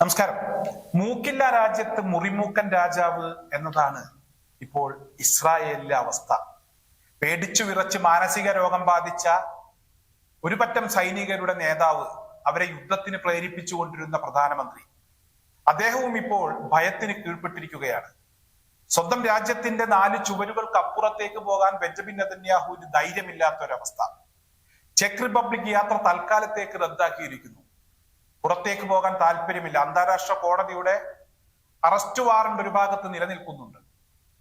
നമസ്കാരം. മൂക്കില്ല രാജ്യത്ത് മുറിമൂക്കൻ രാജാവ് എന്നതാണ് ഇപ്പോൾ ഇസ്രായേലിലെ അവസ്ഥ. പേടിച്ചു വിറച്ച് മാനസിക രോഗം ബാധിച്ച ഒരു പറ്റം സൈനികരുടെ നേതാവ് അവരെ യുദ്ധത്തിന് പ്രേരിപ്പിച്ചുകൊണ്ടിരുന്ന പ്രധാനമന്ത്രി. അദ്ദേഹവും ഇപ്പോൾ ഭയത്തിന് കീഴ്പ്പെട്ടിരിക്കുകയാണ്. സ്വന്തം രാജ്യത്തിന്റെ നാല് ചുവരുകൾക്ക് അപ്പുറത്തേക്ക് പോകാൻ ബെഞ്ചമിൻ നെതന്യാഹുവിന് ധൈര്യമില്ലാത്ത ഒരവസ്ഥ ചെക്ക് റിപ്പബ്ലിക് യാത്ര തൽക്കാലത്തേക്ക് റദ്ദാക്കിയിരിക്കുന്നു. പുറത്തേക്ക് പോകാൻ താല്പര്യമില്ല. അന്താരാഷ്ട്ര കോടതിയുടെ അറസ്റ്റ് വാറണ്ട് ഒരു ഭാഗത്ത് നിലനിൽക്കുന്നുണ്ട്.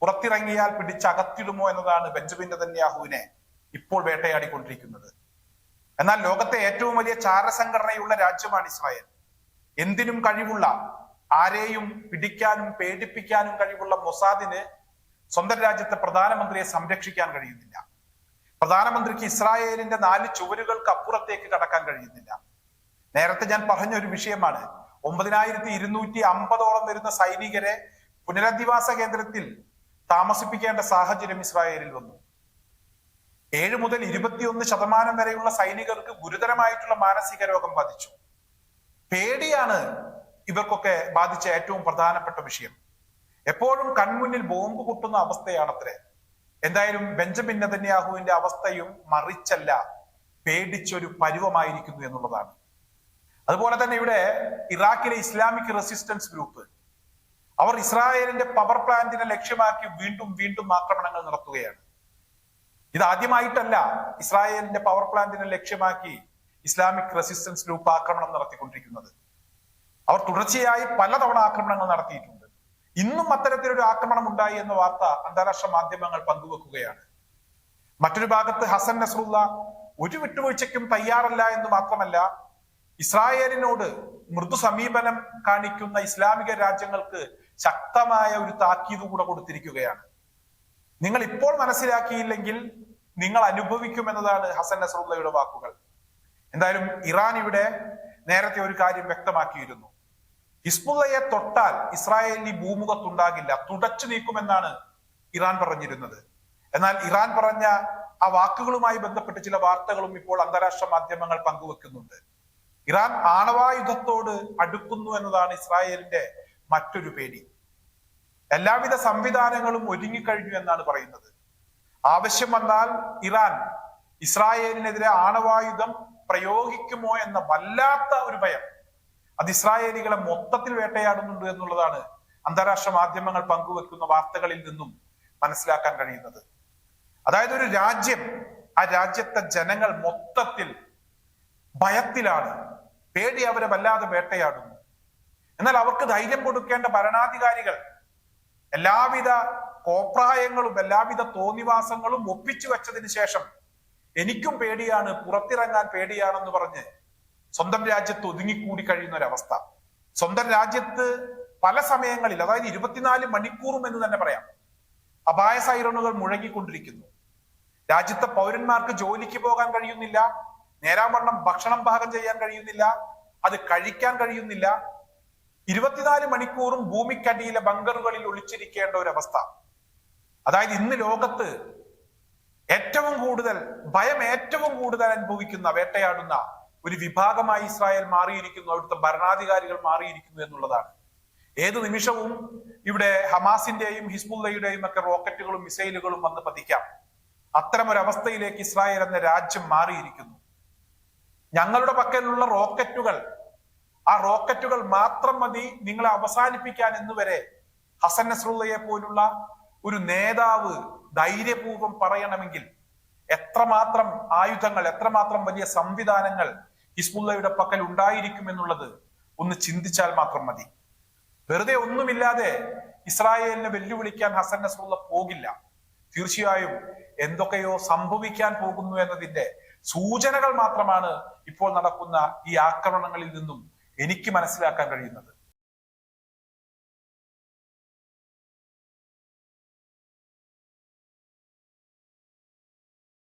പുറത്തിറങ്ങിയാൽ പിടിച്ചകത്തിടുമോ എന്നതാണ് ബെഞ്ചമിൻ നെതന്യാഹുവിനെ ഇപ്പോൾ വേട്ടയാടിക്കൊണ്ടിരിക്കുന്നത്. എന്നാൽ ലോകത്തെ ഏറ്റവും വലിയ ചാരസംഘടനയുള്ള രാജ്യമാണ് ഇസ്രായേൽ. എന്തിനും കഴിവുള്ള ആരെയും പിടിക്കാനും പേടിപ്പിക്കാനും കഴിവുള്ള മൊസാദിന് സ്വന്തം രാജ്യത്തെ പ്രധാനമന്ത്രിയെ സംരക്ഷിക്കാൻ കഴിയുന്നില്ല. പ്രധാനമന്ത്രിക്ക് ഇസ്രായേലിന്റെ നാല് ചുവരുകൾക്ക് അപ്പുറത്തേക്ക് കടക്കാൻ കഴിയുന്നില്ല. നേരത്തെ ഞാൻ പറഞ്ഞ ഒരു വിഷയമാണ്. ഒമ്പതിനായിരത്തി ഇരുന്നൂറ്റി അമ്പതോളം വരുന്ന സൈനികരെ പുനരധിവാസ കേന്ദ്രത്തിൽ താമസിപ്പിക്കേണ്ട സാഹചര്യം ഇസ്രായേലിൽ വന്നു. ഏഴ് മുതൽ ഇരുപത്തിയൊന്ന് ശതമാനം വരെയുള്ള സൈനികർക്ക് ഗുരുതരമായിട്ടുള്ള മാനസിക രോഗം ബാധിച്ചു. പേടിയാണ് ഇവർക്കൊക്കെ ബാധിച്ച ഏറ്റവും പ്രധാനപ്പെട്ട വിഷയം. എപ്പോഴും കൺമുന്നിൽ ബോംബ് പൊട്ടുന്ന അവസ്ഥയാണത്രേ. എന്തായാലും ബെഞ്ചമിൻ നെതന്യാഹുവിന്റെ അവസ്ഥയും മറിച്ചല്ല പേടിച്ചൊരു പരുവമായിരിക്കുന്നു എന്നുള്ളതാണ്. അതുപോലെ തന്നെ ഇവിടെ ഇറാഖിലെ ഇസ്ലാമിക് റെസിസ്റ്റൻസ് ഗ്രൂപ്പ്. അവർ ഇസ്രായേലിന്റെ പവർ പ്ലാന്റിനെ ലക്ഷ്യമാക്കി വീണ്ടും വീണ്ടും ആക്രമണങ്ങൾ നടത്തുകയാണ്. ഇത് ആദ്യമായിട്ടല്ല ഇസ്രായേലിന്റെ പവർ പ്ലാന്റിനെ ലക്ഷ്യമാക്കി ഇസ്ലാമിക് റെസിസ്റ്റൻസ് ഗ്രൂപ്പ് ആക്രമണം നടത്തിക്കൊണ്ടിരിക്കുന്നത്. അവർ തുടർച്ചയായി പലതവണ ആക്രമണങ്ങൾ നടത്തിയിട്ടുണ്ട്. ഇന്നും അത്തരത്തിലൊരു ആക്രമണം ഉണ്ടായി എന്ന വാർത്ത അന്താരാഷ്ട്ര മാധ്യമങ്ങൾ പങ്കുവെക്കുകയാണ്. മറ്റൊരു ഭാഗത്ത് ഹസൻ നസറുള്ള ഒരു വിട്ടുവീഴ്ചയ്ക്കും തയ്യാറല്ല എന്ന് മാത്രമല്ല ഇസ്രായേലിനോട് മൃദു സമീപനം കാണിക്കുന്ന ഇസ്ലാമിക രാജ്യങ്ങൾക്ക് ശക്തമായ ഒരു താക്കീത് കൂടെ കൊടുത്തിരിക്കുകയാണ്. നിങ്ങൾ ഇപ്പോൾ മനസ്സിലാക്കിയില്ലെങ്കിൽ നിങ്ങൾ അനുഭവിക്കുമെന്നതാണ് ഹസൻ നസറുള്ളയുടെ വാക്കുകൾ. എന്തായാലും ഇറാൻ ഇവിടെ നേരത്തെ ഒരു കാര്യം വ്യക്തമാക്കിയിരുന്നു. ഹിസ്ബുള്ളയെ തൊട്ടാൽ ഇസ്രായേലിന് ഭൂമുഖത്തുണ്ടാകില്ല തുടച്ചു നീക്കുമെന്നാണ് ഇറാൻ പറഞ്ഞിരുന്നത്. എന്നാൽ ഇറാൻ പറഞ്ഞ ആ വാക്കുകളുമായി ബന്ധപ്പെട്ട് ചില വാർത്തകളും ഇപ്പോൾ അന്താരാഷ്ട്ര മാധ്യമങ്ങൾ പങ്കുവെക്കുന്നുണ്ട്. ഇറാൻ ആണവായുധത്തോട് അടുക്കുന്നു എന്നതാണ് ഇസ്രായേലിന്റെ മറ്റൊരു പേടി. എല്ലാവിധ സംവിധാനങ്ങളും ഒരുങ്ങിക്കഴിഞ്ഞു എന്നാണ് പറയുന്നത്. ആവശ്യം വന്നാൽ ഇറാൻ ഇസ്രായേലിനെതിരെ ആണവായുധം പ്രയോഗിക്കുമോ എന്ന വല്ലാത്ത ഒരു ഭയം അത് ഇസ്രായേലികളെ മൊത്തത്തിൽ വേട്ടയാടുന്നുണ്ട് എന്നുള്ളതാണ് അന്താരാഷ്ട്ര മാധ്യമങ്ങൾ പങ്കുവെക്കുന്ന വാർത്തകളിൽ നിന്നും മനസ്സിലാക്കാൻ കഴിയുന്നത്. അതായത് ഒരു രാജ്യം ആ രാജ്യത്തെ ജനങ്ങൾ മൊത്തത്തിൽ ഭയത്തിലാണ്. പേടി അവരെ വല്ലാതെ വേട്ടയാടുന്നു. എന്നാൽ അവർക്ക് ധൈര്യം കൊടുക്കേണ്ട ഭരണാധികാരികൾ എല്ലാവിധ കോപ്രായങ്ങളും എല്ലാവിധ തോന്നിവാസങ്ങളും ഒപ്പിച്ചു വെച്ചതിന് ശേഷം എനിക്കും പേടിയാണ് പുറത്തിറങ്ങാൻ പേടിയാണെന്ന് പറഞ്ഞ് സ്വന്തം രാജ്യത്ത് ഒതുങ്ങിക്കൂടി കഴിയുന്ന ഒരവസ്ഥ സ്വന്തം രാജ്യത്ത് പല സമയങ്ങളിൽ അതായത് ഇരുപത്തിനാല് മണിക്കൂറും എന്ന് തന്നെ പറയാം അപായ സൈറണുകൾ മുഴങ്ങിക്കൊണ്ടിരിക്കുന്നു രാജ്യത്തെ പൗരന്മാർക്ക് ജോലിക്ക് പോകാൻ കഴിയുന്നില്ല നേരാവണ്ണം ഭക്ഷണം പാകം ചെയ്യാൻ കഴിയുന്നില്ല അത് കഴിക്കാൻ കഴിയുന്നില്ല. ഇരുപത്തിനാല് മണിക്കൂറും ഭൂമിക്കടിയിലെ ബങ്കറുകളിൽ ഒളിച്ചിരിക്കേണ്ട ഒരു അവസ്ഥ അതായത് ഇന്ന് ലോകത്ത് ഏറ്റവും കൂടുതൽ ഭയം ഏറ്റവും കൂടുതൽ അനുഭവിക്കുന്ന വേട്ടയാടുന്ന ഒരു വിഭാഗമായി ഇസ്രായേൽ മാറിയിരിക്കുന്നു. അവിടുത്തെ ഭരണാധികാരികൾ മാറിയിരിക്കുന്നു എന്നുള്ളതാണ്. ഏത് നിമിഷവും ഇവിടെ ഹമാസിന്റെയും ഹിസ്ബുല്ലയുടെയും ഒക്കെ റോക്കറ്റുകളും മിസൈലുകളും വന്ന് പതിക്കാം. അത്തരം ഒരു അവസ്ഥയിലേക്ക് ഇസ്രായേൽ എന്ന രാജ്യം മാറിയിരിക്കുന്നു. ഞങ്ങളുടെ പക്കലുള്ള റോക്കറ്റുകൾ. ആ റോക്കറ്റുകൾ മാത്രം മതി നിങ്ങളെ അവസാനിപ്പിക്കാൻ എന്ന് വരെ. ഹസൻ നസ്രുള്ളയെ പോലുള്ള ഒരു നേതാവ് ധൈര്യപൂർവം പറയണമെങ്കിൽ എത്രമാത്രം ആയുധങ്ങൾ എത്രമാത്രം വലിയ സംവിധാനങ്ങൾ ഹിസ്ബുള്ളയുടെ പക്കൽ ഉണ്ടായിരിക്കും എന്നുള്ളത് ഒന്ന് ചിന്തിച്ചാൽ മാത്രം മതി. വെറുതെ ഒന്നുമില്ലാതെ ഇസ്രായേലിനെ വെല്ലുവിളിക്കാൻ ഹസൻ നസ്രുള്ള പോകില്ല. തീർച്ചയായും എന്തൊക്കെയോ സംഭവിക്കാൻ പോകുന്നു എന്നതിന്റെ സൂചനകൾ മാത്രമാണ് ഇപ്പോൾ നടക്കുന്ന ഈ ആക്രമണങ്ങളിൽ നിന്നും എനിക്ക് മനസ്സിലാക്കാൻ കഴിയുന്നത്.